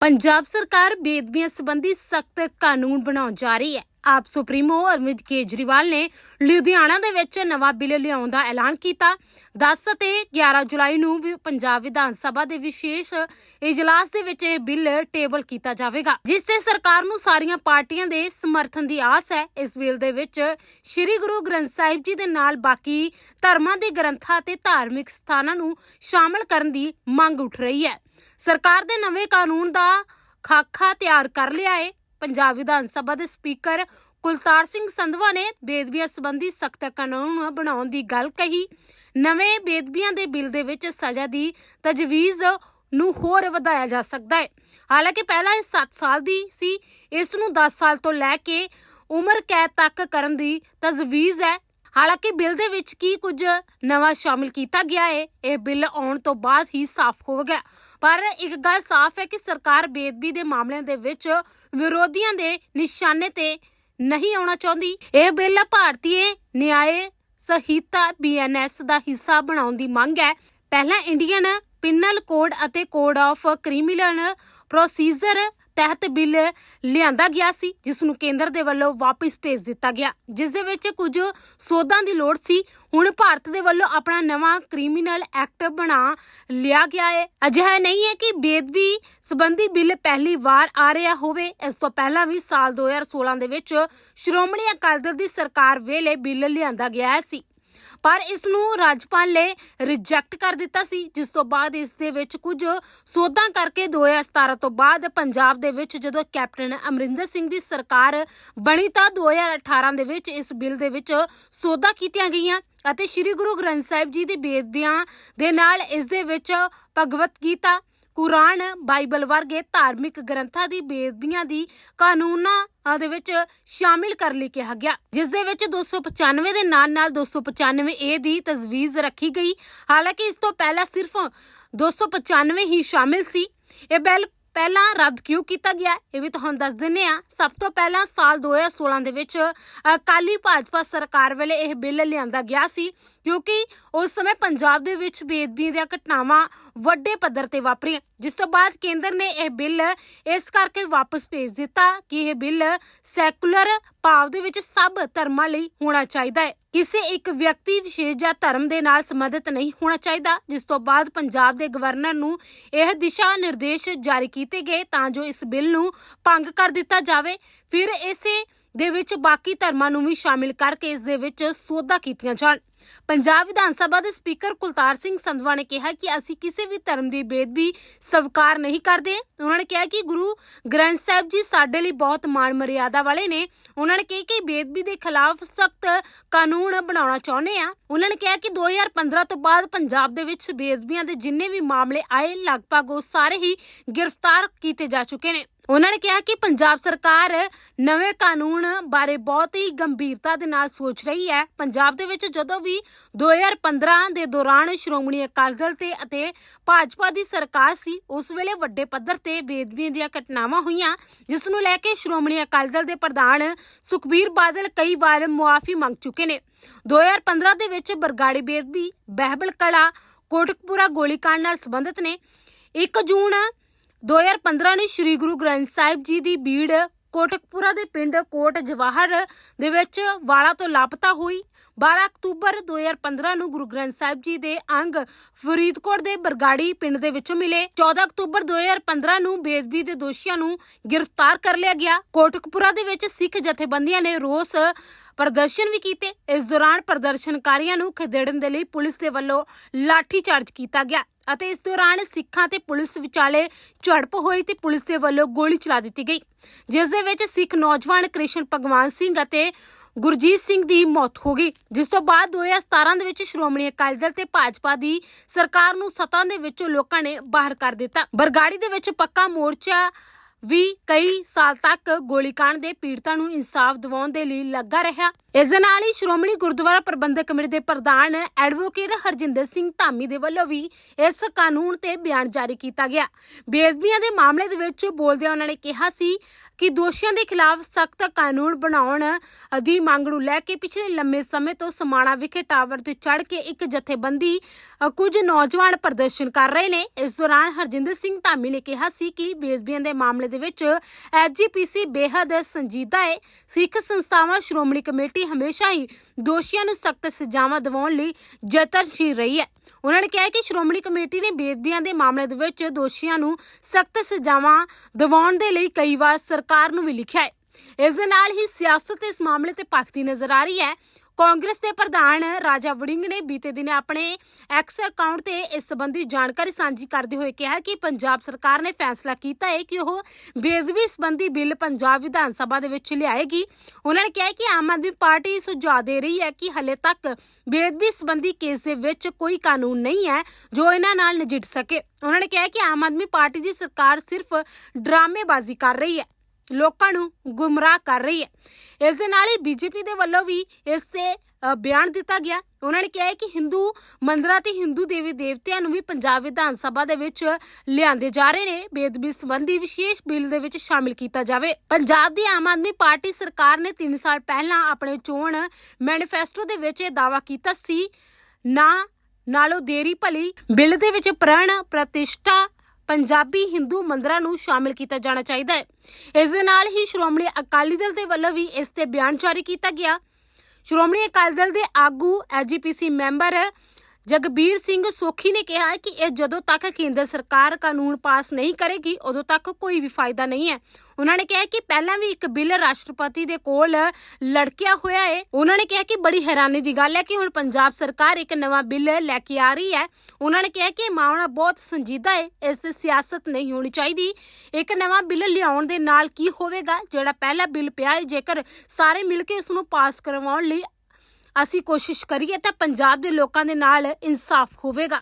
ਪੰਜਾਬ ਸਰਕਾਰ ਬੇਦਬੀਆਂ ਸੰਬੰਧੀ ਸਖਤ ਕਾਨੂੰਨ ਬਣਾਉਣ ਜਾ ਰਹੀ ਹੈ। ਆਪ ਸੁਪਰੀਮੋ ਅਰਵਿੰਦ ਕੇਜਰੀਵਾਲ ਨੇ ਲੁਧਿਆਣਾ ਦੇ ਵਿੱਚ ਨਵਾਂ ਬਿੱਲ ਲਿਆਉਣ ਦਾ ਐਲਾਨ ਕੀਤਾ। 10 ਤੇ 11 ਜੁਲਾਈ ਨੂੰ ਵੀ ਪੰਜਾਬ ਵਿਧਾਨ ਸਭਾ ਦੇ ਵਿਸ਼ੇਸ਼ ਇਜਲਾਸ ਦੇ ਵਿੱਚ ਇਹ ਬਿੱਲ ਟੇਬਲ ਕੀਤਾ ਜਾਵੇਗਾ, ਜਿਸ ਤੇ ਸਰਕਾਰ ਨੂੰ ਸਾਰੀਆਂ ਪਾਰਟੀਆਂ ਦੇ ਸਮਰਥਨ ਦੀ ਆਸ ਹੈ। ਇਸ ਬਿੱਲ ਦੇ ਵਿੱਚ ਸ੍ਰੀ ਗੁਰੂ ਗ੍ਰੰਥ ਸਾਹਿਬ ਜੀ ਦੇ ਨਾਲ ਬਾਕੀ ਧਰਮਾਂ ਦੇ ਗ੍ਰੰਥਾਂ ਤੇ ਧਾਰਮਿਕ ਸਥਾਨਾਂ ਨੂੰ ਸ਼ਾਮਲ ਕਰਨ ਦੀ ਮੰਗ ਉੱਠ ਰਹੀ ਹੈ। ਸਰਕਾਰ ਦੇ ਨਵੇਂ ਕਾਨੂੰਨ ਦਾ ਖਾਕਾ ਤਿਆਰ ਕਰ ਲਿਆ ਹੈ। ਪੰਜਾਬ ਵਿਧਾਨ ਸਭਾ ਦੇ ਸਪੀਕਰ ਕੁਲਤਾਰ ਸਿੰਘ ਸੰਧਵਾ ਨੇ ਬੇਦਬੀਆਂ ਸੰਬੰਧੀ ਸਖਤ ਕਾਨੂੰਨ ਬਣਾਉਣ ਦੀ ਗੱਲ ਕਹੀ। ਨਵੇਂ ਬੇਦਬੀਆਂ ਦੇ ਬਿੱਲ ਦੇ ਵਿੱਚ ਸਜ਼ਾ ਦੀ ਤਜਵੀਜ਼ ਨੂੰ ਹੋਰ ਵਧਾਇਆ ਜਾ ਸਕਦਾ ਹੈ। ਹਾਲਾਂਕਿ ਪਹਿਲਾਂ ਇਹ 7 ਸਾਲ ਦੀ ਸੀ, ਇਸ ਨੂੰ 10 ਸਾਲ ਤੋਂ ਲੈ ਕੇ ਉਮਰ ਕੈਦ ਤੱਕ ਕਰਨ ਦੀ ਤਜਵੀਜ਼ ਹੈ। ਹਾਲਾਂਕਿ ਬਿੱਲ ਦੇ ਵਿੱਚ ਕੀ ਕੁਝ ਨਵਾਂ ਸ਼ਾਮਿਲ ਕੀਤਾ ਗਿਆ ਹੈ ਇਹ ਬਿੱਲ ਆਉਣ ਤੋਂ ਬਾਅਦ ਹੀ ਸਾਫ਼ ਹੋ ਗਿਆ ਪਰ ਇੱਕ ਗੱਲ ਸਾਫ਼ ਹੈ ਕਿ ਸਰਕਾਰ ਬੇਦਬੀ ਦੇ ਮਾਮਲਿਆਂ ਦੇ ਵਿੱਚ ਵਿਰੋਧੀਆਂ ਦੇ ਨਿਸ਼ਾਨੇ ਤੇ ਨਹੀਂ ਆਉਣਾ ਚਾਹੁੰਦੀ। ਇਹ ਬਿੱਲ ਭਾਰਤੀ ਨਿਆਏ ਸੰਹਿਤਾ ਬੀਐਨਐਸ ਦਾ ਹਿੱਸਾ ਬਣਾਉਣ ਦੀ ਮੰਗ ਹੈ। ਪਹਿਲਾਂ ਇੰਡੀਅਨ ਪਿਨਲ ਕੋਡ ਅਤੇ ਕੋਡ ਆਫ ਕ੍ਰਿਮੀਨਲ ਪ੍ਰੋਸੀਜਰ ਤਹਿਤ ਬਿੱਲ ਲਿਆਂਦਾ ਗਿਆ ਸੀ, ਜਿਸ ਨੂੰ ਕੇਂਦਰ ਦੇ ਵੱਲੋਂ ਵਾਪਸ ਭੇਜ ਦਿੱਤਾ ਗਿਆ। ਜਿਸ ਦੇ ਵਿੱਚ ਕੁਝ ਸੋਧਾਂ ਦੀ ਲੋੜ ਸੀ। ਹੁਣ ਭਾਰਤ ਦੇ ਵੱਲੋਂ ਆਪਣਾ ਨਵਾਂ ਕ੍ਰਿਮੀਨਲ ਐਕਟ ਬਣਾ ਲਿਆ ਗਿਆ ਹੈ ਅਜਿਹਾ ਨਹੀਂ ਹੈ ਕਿ ਬੇਦਬੀ ਸੰਬੰਧੀ ਬਿੱਲ ਪਹਿਲੀ ਵਾਰ ਆ ਰਿਹਾ ਹੋਵੇ। ਇਸ ਤੋਂ ਪਹਿਲਾਂ ਵੀ ਸਾਲ 2016 ਦੇ ਵਿੱਚ ਸ਼੍ਰੋਮਣੀ ਅਕਾਲੀ ਦਲ ਦੀ ਸਰਕਾਰ ਵੇਲੇ ਬਿੱਲ ਲਿਆਂਦਾ ਗਿਆ ਸੀ। ਪਰ ਇਸ ਨੂੰ ਰਾਜਪਾਲ ਨੇ ਰਿਜੈਕਟ ਕਰ ਦਿੱਤਾ ਸੀ, ਜਿਸ ਤੋਂ ਬਾਅਦ ਇਸ ਦੇ ਵਿੱਚ ਕੁਝ ਸੋਧਾਂ ਕਰਕੇ 2017 ਤੋਂ ਬਾਅਦ ਪੰਜਾਬ ਦੇ ਵਿੱਚ ਜਦੋਂ ਕੈਪਟਨ ਅਮਰਿੰਦਰ ਸਿੰਘ ਦੀ ਸਰਕਾਰ ਬਣੀ ਤਾਂ 2018 ਦੇ ਵਿੱਚ ਇਸ ਬਿੱਲ ਦੇ ਵਿੱਚ ਸੋਧਾਂ ਕੀਤੀਆਂ ਗਈਆਂ ਅਤੇ ਸ੍ਰੀ ਗੁਰੂ ਗ੍ਰੰਥ ਸਾਹਿਬ ਜੀ ਦੀ ਬੇਦਬੀਆਂ ਦੇ ਨਾਲ ਇਸ ਦੇ ਵਿੱਚ ਭਗਵਤ ਗੀਤਾ ਕੁਰਾਨ ਬਾਈਬਲ ਵਰਗੇ ਧਾਰਮਿਕ ਗ੍ਰੰਥਾਂ ਦੀ ਬੇਦਬੀਆਂ ਦੀ ਕਾਨੂੰਨਾਂ ਦੇ ਵਿੱਚ ਸ਼ਾਮਿਲ ਕਰ ਲਈ ਕਿਹਾ ਗਿਆ। ਜਿਸ ਦੇ ਵਿੱਚ 295 ਦੇ ਨਾਲ ਨਾਲ 295 ਏ ਦੀ ਤਜਵੀਜ਼ ਰੱਖੀ ਗਈ। ਹਾਲਾਂਕਿ ਇਸ ਤੋਂ ਪਹਿਲਾਂ ਸਿਰਫ 295 ਹੀ ਸ਼ਾਮਿਲ ਸੀ। ਇਹ ਬਿੱਲ ਪਹਿਲਾਂ ਰੱਦ ਕਿਉਂ ਕੀਤਾ ਗਿਆ? ਇਹ ਵੀ ਤੁਹਾਨੂੰ ਦੱਸ ਦਿੰਨੇ ਆ ਸਭ ਤੋਂ ਪਹਿਲਾਂ ਸਾਲ 2016 ਦੇ ਵਿੱਚ ਅਕਾਲੀ ਭਾਜਪਾ ਸਰਕਾਰ ਵੇਲੇ ਇਹ ਬਿੱਲ ਲਿਆਂਦਾ ਗਿਆ ਸੀ, ਕਿਉਂਕਿ ਉਸ ਸਮੇਂ ਪੰਜਾਬ ਦੇ ਵਿੱਚ ਬੇਦਬੀ ਦੀਆਂ ਘਟਨਾਵਾਂ ਵੱਡੇ ਪੱਧਰ ਤੇ ਵਾਪਰੀਆਂ। ਜਿਸ ਤੋਂ ਬਾਅਦ ਕੇਂਦਰ ਨੇ ਇਹ ਬਿੱਲ ਇਸ ਕਰਕੇ ਵਾਪਸ ਭੇਜ ਦਿੱਤਾ ਕਿ ਇਹ ਬਿੱਲ ਸੈਕੂਲਰ ਭਾਵ ਦੇ ਵਿੱਚ ਸਭ ਧਰਮਾਂ ਲਈ ਹੋਣਾ ਚਾਹੀਦਾ ਹੈ। ਕਿਸੇ ਇੱਕ ਵਿਅਕਤੀ ਵਿਸ਼ੇਸ਼ ਜਾਂ ਧਰਮ ਦੇ ਨਾਲ ਸੰਬੰਧਿਤ ਨਹੀਂ ਹੋਣਾ ਚਾਹੀਦਾ, ਜਿਸ ਤੋਂ ਬਾਅਦ ਪੰਜਾਬ ਦੇ ਗਵਰਨਰ ਨੂੰ ਇਹ ਦਿਸ਼ਾ ਨਿਰਦੇਸ਼ ਜਾਰੀ ਕੀਤੇ ਗਏ ਤਾਂ ਜੋ ਇਸ ਬਿੱਲ ਨੂੰ ਭੰਗ ਕਰ ਦਿੱਤਾ ਜਾਵੇ। ਫਿਰ ਇਸੇ ਦੇ ਵਿੱਚ ਬਾਕੀ ਧਰਮਾਂ ਨੂੰ ਵੀ ਸ਼ਾਮਿਲ ਕਰਕੇ ਇਸ ਦੇ ਵਿੱਚ ਸੋਧਾਂ ਕੀਤੀਆਂ ਜਾਣ। ਪੰਜਾਬ ਵਿਧਾਨ ਸਭਾ ਦੇ ਸਪੀਕਰ ਕੁਲਤਾਰ ਸਿੰਘ ਸੰਧਵਾ ਨੇ ਕਿਹਾ ਕਿ ਅਸੀਂ ਕਿਸੇ ਵੀ ਧਰਮ ਦੀ ਬੇਦਬੀ ਸਵੀਕਾਰ ਨਹੀਂ ਕਰਦੇ। ਉਹਨਾਂ ਨੇ ਕਿਹਾ ਕਿ ਗੁਰੂ ਗ੍ਰੰਥ ਸਾਹਿਬ ਜੀ ਸਾਡੇ ਲਈ ਬਹੁਤ ਮਾਣ ਮਰਿਆਦਾ ਵਾਲੇ ਨੇ। ਉਹਨਾਂ ਨੇ ਕਿਹਾ ਕਿ ਬੇਦਬੀ ਦੇ ਖਿਲਾਫ ਸਖਤ ਕਾਨੂੰਨ ਬਣਾਉਣਾ ਚਾਹੁੰਦੇ ਆ। ਉਹਨਾਂ ਨੇ ਕਿਹਾ ਕਿ 2015 ਤੋਂ ਬਾਅਦ ਪੰਜਾਬ ਦੇ ਵਿੱਚ ਬੇਦਬੀਆਂ ਦੇ ਜਿੰਨੇ ਵੀ ਮਾਮਲੇ ਆਏ, ਲਗਭਗ ਉਹ ਸਾਰੇ ਹੀ ਗ੍ਰਿਫਤਾਰ ਕੀਤੇ ਜਾ ਚੁੱਕੇ ਨੇ। ਉਹਨਾਂ ਨੇ ਕਿਹਾ ਕਿ ਪੰਜਾਬ ਸਰਕਾਰ ਨਵੇਂ ਕਾਨੂੰਨ ਬਾਰੇ ਬਹੁਤ ਹੀ ਗੰਭੀਰਤਾ ਦੇ ਨਾਲ ਸੋਚ ਰਹੀ ਹੈ। ਪੰਜਾਬ ਦੇ ਵਿੱਚ ਜਦੋਂ ਵੀ 2015 ਦੇ ਦੌਰਾਨ ਸ਼੍ਰੋਮਣੀ ਅਕਾਲੀ ਦਲ ਤੇ ਅਤੇ ਭਾਜਪਾ ਦੀ ਸਰਕਾਰ ਸੀ, ਉਸ ਵੇਲੇ ਵੱਡੇ ਪੱਧਰ ਤੇ ਬੇਦਬੀਆਂ ਦੀਆਂ ਘਟਨਾਵਾਂ ਹੋਈਆਂ ਜਿਸ ਨੂੰ ਲੈ ਕੇ ਸ਼੍ਰੋਮਣੀ ਅਕਾਲੀ ਦਲ ਦੇ ਪ੍ਰਧਾਨ ਸੁਖਬੀਰ ਬਾਦਲ ਕਈ ਵਾਰ ਮੁਆਫੀ ਮੰਗ ਚੁੱਕੇ ਨੇ। 2015 ਦੇ ਵਿੱਚ ਬਰਗਾੜੀ ਬੇਦਬੀ ਬਹਿਬਲ ਕਲਾ, ਕੋਟਕਪੂਰਾ ਗੋਲੀकांड ਨਾਲ ਸੰਬੰਧਿਤ ਨੇ। 1 ਜੂਨ 2015 ਨੂੰ ਸ੍ਰੀ ਗੁਰੂ ਗ੍ਰੰਥ ਸਾਹਿਬ ਜੀ ਦੀ ਬੀੜ ਕੋਟਕਪੂਰਾ ਦੇ ਪਿੰਡ ਕੋਟ ਜਵਾਹਰ ਦੇ ਵਿੱਚ ਵਾਲਾ ਤੋਂ ਲਾਪਤਾ ਹੋਈ। 12 ਅਕਤੂਬਰ 2015 ਨੂੰ ਗੁਰੂ ਗ੍ਰੰਥ ਸਾਹਿਬ ਜੀ ਦੇ ਅੰਗ ਫਰੀਦਕੋਟ ਦੇ ਬਰਗਾੜੀ ਪਿੰਡ ਦੇ ਵਿੱਚੋਂ ਮਿਲੇ। 14 ਅਕਤੂਬਰ 2015 ਨੂੰ ਬੇਦਬੀ ਦੇ ਦੋਸ਼ੀਆਂ ਨੂੰ ਗ੍ਰਿਫਤਾਰ ਕਰ ਲਿਆ ਗਿਆ। ਕੋਟਕਪੂਰਾ ਦੇ ਵਿੱਚ ਸਿੱਖ ਜਥੇਬੰਦੀਆਂ ਨੇ ਰੋਸ ਪ੍ਰਦਰਸ਼ਨ ਵੀ ਕੀਤੇ। ਇਸ ਦੌਰਾਨ ਪ੍ਰਦਰਸ਼ਨਕਾਰੀਆਂ ਨੂੰ ਖਦੇੜਨ ਦੇ ਲਈ ਪੁਲਿਸ ਦੇ ਵੱਲੋਂ ਲਾਠੀ ਚਾਰਜ ਕੀਤਾ ਗਿਆ ਅਤੇ ਇਸ ਦੌਰਾਨ ਸਿੱਖਾਂ ਤੇ ਪੁਲਿਸ ਵਿਚਾਲੇ ਝੜਪ ਹੋਈ ਤੇ ਪੁਲਿਸ ਦੇ ਵੱਲੋਂ ਗੋਲੀ ਚਲਾ ਦਿੱਤੀ ਗਈ। ਜਿਸ ਦੇ ਵਿੱਚ ਸਿੱਖ ਨੌਜਵਾਨ ਕ੍ਰਿਸ਼ਨ ਭਗਵਾਨ ਸਿੰਘ ਅਤੇ ਗੁਰਜੀਤ ਸਿੰਘ ਦੀ ਮੌਤ ਹੋ ਗਈ। ਜਿਸ ਤੋਂ ਬਾਅਦ 2017 ਦੇ ਵਿੱਚ ਸ਼੍ਰੋਮਣੀ ਅਕਾਲੀ ਦਲ ਤੇ ਭਾਜਪਾ ਦੀ ਸਰਕਾਰ ਨੂੰ ਸਤਾ ਦੇ ਵਿੱਚੋਂ ਲੋਕਾਂ ਨੇ ਬਾਹਰ ਕਰ ਦਿੱਤਾ। ਬਰਗਾੜੀ ਦੇ ਵਿੱਚ ਪੱਕਾ ਮੋਰਚਾ ਵੀ ਕਈ ਸਾਲ ਤੱਕ ਗੋਲੀकांड ਦੇ ਪੀੜਤਾਂ ਨੂੰ ਇਨਸਾਫ ਦਿਵਾਉਣ ਦੇ ਲਈ ਲੱਗਾ ਰਿਹਾ। ਇਸ ਦੇ ਨਾਲ ਹੀ ਸ਼੍ਰੋਮਣੀ ਗੁਰਦੁਆਰਾ ਪ੍ਰਬੰਧਕ ਕਮੇਟੀ ਦੇ ਪ੍ਰਧਾਨ ਐਡਵੋਕੇਟ ਹਰਜਿੰਦਰ ਸਿੰਘ ਧਾਮੀ ਦੇ ਵੱਲੋਂ ਵੀ ਇਸ ਕਾਨੂੰਨ ਤੇ ਬਿਆਨ ਜਾਰੀ ਕੀਤਾ ਗਿਆ। ਬੇਅਦਬੀਆਂ ਦੇ ਮਾਮਲੇ ਦੇ ਵਿੱਚ ਬੋਲਦਿਆਂ ਉਹਨਾਂ ਨੇ ਕਿਹਾ ਸੀ ਕਿ ਦੋਸ਼ੀਆਂ ਦੇ ਖਿਲਾਫ ਸਖਤ ਕਾਨੂੰਨ ਬਣਾਉਣ ਦੀ ਮੰਗ ਨੂੰ ਲੈ ਕੇ ਪਿਛਲੇ ਲੰਮੇ ਸਮੇਂ ਤੋਂ ਸਮਾਣਾ ਵਿਖੇ ਟਾਵਰ ਤੇ ਚੜ ਕੇ ਇੱਕ ਜਥੇਬੰਦੀ ਕੁਝ ਨੌਜਵਾਨ ਪ੍ਰਦਰਸ਼ਨ ਕਰ ਰਹੇ ਨੇ। ਇਸ ਦੌਰਾਨ ਹਰਜਿੰਦਰ ਸਿੰਘ ਧਾਮੀ ਨੇ ਕਿਹਾ ਸੀ ਕਿ ਬੇਅਦਬੀਆਂ ਦੇ ਮਾਮਲੇ ਦੇ ਵਿੱਚ ਐਜੀਪੀਸੀ ਬੇਹੱਦ ਸੰਜੀਦਾ ਹੈ। ਸਿੱਖ ਸੰਸਥਾਵਾਂ ਸ਼੍ਰੋਮਣੀ ਕਮੇਟੀ ਹਮੇਸ਼ਾ ਹੀ ਦੋਸ਼ੀਆਂ ਨੂੰ ਸਖਤ ਸਜ਼ਾਵਾਂ ਦਿਵਾਉਣ ਲਈ ਯਤਨਸ਼ੀਲ ਰਹੀ ਹੈ। ਉਹਨਾਂ ਨੇ ਕਿਹਾ ਕਿ ਸ਼੍ਰੋਮਣੀ ਕਮੇਟੀ ਨੇ ਬੇਦਬੀਆਂ ਦੇ ਮਾਮਲੇ ਦੇ ਵਿੱਚ ਦੋਸ਼ੀਆਂ ਨੂੰ ਸਖਤ ਸਜ਼ਾਵਾਂ ਦਿਵਾਉਣ ਦੇ ਲਈ ਕਈ ਵਾਰ ਸਰਕਾਰ ਨੂੰ ਵੀ ਲਿਖਿਆ ਹੈ। ਇਸ ਦੇ ਨਾਲ ਹੀ ਸਿਆਸਤ ਇਸ ਮਾਮਲੇ ਤੇ ਭਖਦੀ ਨਜ਼ਰ ਆ ਰਹੀ ਹੈ। ਕਾਂਗਰਸ ਦੇ ਪ੍ਰਧਾਨ ਰਾਜਾ ਵੜਿੰਗ ਨੇ ਬੀਤੇ ਦਿਨ ਆਪਣੇ ਐਕਸ ਅਕਾਊਂਟ ਤੇ ਇਸ ਸੰਬੰਧੀ ਜਾਣਕਾਰੀ ਸਾਂਝੀ ਕਰਦੇ ਹੋਏ ਕਿਹਾ ਕਿ ਪੰਜਾਬ ਸਰਕਾਰ ਨੇ ਫੈਸਲਾ ਕੀਤਾ ਹੈ ਕਿ ਉਹ ਬੇਜ਼ਬੀ ਸੰਬੰਧੀ ਬਿੱਲ ਪੰਜਾਬ ਵਿਧਾਨ ਸਭਾ ਦੇ ਵਿੱਚ ਲਿਆਏਗੀ। ਉਹਨਾਂ ਨੇ ਕਿਹਾ ਕਿ ਆਮ ਆਦਮੀ ਪਾਰਟੀ ਸੁਝਾਅ ਦੇ ਰਹੀ ਹੈ ਕਿ ਹਲੇ ਤੱਕ ਬੇਅਦਬੀ ਸੰਬੰਧੀ ਕੇਸ ਦੇ ਵਿੱਚ ਕੋਈ ਕਾਨੂੰਨ ਨਹੀਂ ਹੈ, ਜੋ ਇਹਨਾਂ ਨਾਲ ਨਜਿੱਠ ਸਕੇ। ਉਹਨਾਂ ਨੇ ਕਿਹਾ ਕਿ ਆਮ ਆਦਮੀ ਪਾਰਟੀ ਦੀ ਸਰਕਾਰ ਸਿਰਫ ਡਰਾਮੇਬਾਜ਼ੀ ਕਰ ਰਹੀ ਹੈ। ਲੋਕਾਂ ਨੂੰ ਗੁੰਮਰਾਹ ਕਰ ਰਹੀ ਹੈ। ਇਸ ਦੇ ਨਾਲ ਹੀ ਬੀਜੇਪੀ ਦੇ ਵੱਲੋਂ ਵੀ ਇਸ ਤੇ ਬਿਆਨ ਦਿੱਤਾ ਗਿਆ। ਉਹਨਾਂ ਨੇ ਕਿਹਾ ਕਿ ਹਿੰਦੂ ਮੰਦਰਾਂ ਤੇ ਹਿੰਦੂ ਦੇਵੀ ਦੇਵਤਿਆਂ ਨੂੰ ਵੀ ਪੰਜਾਬ ਵਿਧਾਨ ਸਭਾ ਦੇ ਵਿੱਚ ਲਿਆਂਦੇ ਜਾ ਰਹੇ ਨੇ। ਬੇਦਬੀ ਸੰਬੰਧੀ ਵਿਸ਼ੇਸ਼ ਬਿੱਲ ਦੇ ਵਿੱਚ ਸ਼ਾਮਿਲ ਕੀਤਾ ਜਾਵੇ। ਪੰਜਾਬ ਦੀ ਆਮ ਆਦਮੀ ਪਾਰਟੀ ਸਰਕਾਰ ਨੇ 3 ਸਾਲ ਪਹਿਲਾਂ ਆਪਣੇ ਚੋਣ ਮੈਨੀਫੈਸਟੋ ਦੇ ਵਿੱਚ ਇਹ ਦਾਅਵਾ ਕੀਤਾ ਸੀ। ਨਾ, ਨਾਲੋਂ ਦੇਰੀ ਭਲੀ ਬਿੱਲ ਦੇ ਵਿੱਚ ਪ੍ਰਣ ਪ੍ਰਤਿਸ਼ਠਾ ਪੰਜਾਬੀ ਹਿੰਦੂ ਮੰਦਰਾਂ ਨੂੰ ਸ਼ਾਮਿਲ ਕੀਤਾ ਜਾਣਾ ਚਾਹੀਦਾ ਹੈ। ਇਸ ਦੇ ਨਾਲ ਹੀ ਸ਼੍ਰੋਮਣੀ ਅਕਾਲੀ ਦਲ ਦੇ ਵੱਲੋਂ ਵੀ ਇਸ ਤੇ ਬਿਆਨ ਜਾਰੀ ਕੀਤਾ ਗਿਆ। ਸ਼੍ਰੋਮਣੀ ਅਕਾਲੀ ਦਲ ਦੇ ਆਗੂ ਐਜੀਪੀਸੀ ਮੈਂਬਰ ਜਗਬੀਰ ਸਿੰਘ ਸੋਖੀ ਨੇ ਕਿਹਾ ਕਿ ਇਹ ਜਦੋਂ ਤੱਕ ਕੇਂਦਰ ਸਰਕਾਰ ਕਾਨੂੰਨ ਪਾਸ ਨਹੀਂ ਕਰੇਗੀ, ਉਦੋਂ ਤੱਕ ਕੋਈ ਵੀ ਫਾਇਦਾ ਨਹੀਂ ਹੈ। ਉਹਨਾਂ ਨੇ ਕਿਹਾ ਕਿ ਪਹਿਲਾਂ ਵੀ ਇੱਕ ਬਿੱਲ ਰਾਸ਼ਟਰਪਤੀ ਦੇ ਕੋਲ ਲੜਕਿਆ ਹੋਇਆ ਹੈ। ਉਹਨਾਂ ਨੇ ਕਿਹਾ ਕਿ ਬੜੀ ਹੈਰਾਨੀ ਦੀ ਗੱਲ ਹੈ ਕਿ ਹੁਣ ਪੰਜਾਬ ਸਰਕਾਰ ਇੱਕ ਨਵਾਂ ਬਿੱਲ ਲੈ ਕੇ ਆ ਰਹੀ ਹੈ। ਉਹਨਾਂ ਨੇ ਕਿਹਾ ਕਿ ਮਾਮਲਾ ਬਹੁਤ ਸੰਜੀਦਾ ਹੈ, ਇਸ ਤੇ ਸਿਆਸਤ ਨਹੀਂ ਹੋਣੀ ਚਾਹੀਦੀ। ਇੱਕ ਨਵਾਂ ਬਿੱਲ ਲਿਆਉਣ ਦੇ ਨਾਲ ਕੀ ਹੋਵੇਗਾ? ਜਿਹੜਾ ਪਹਿਲਾ ਬਿੱਲ ਪਿਆ ਹੈ, ਜੇਕਰ ਸਾਰੇ ਮਿਲ ਕੇ ਇਸ ਨੂੰ ਪਾਸ ਕਰਵਾਉਣ ਲਈ ਅਸੀਂ ਕੋਸ਼ਿਸ਼ ਕਰੀਏ ਤਾਂ ਪੰਜਾਬ ਦੇ ਲੋਕਾਂ ਦੇ ਨਾਲ ਇਨਸਾਫ ਹੋਵੇਗਾ।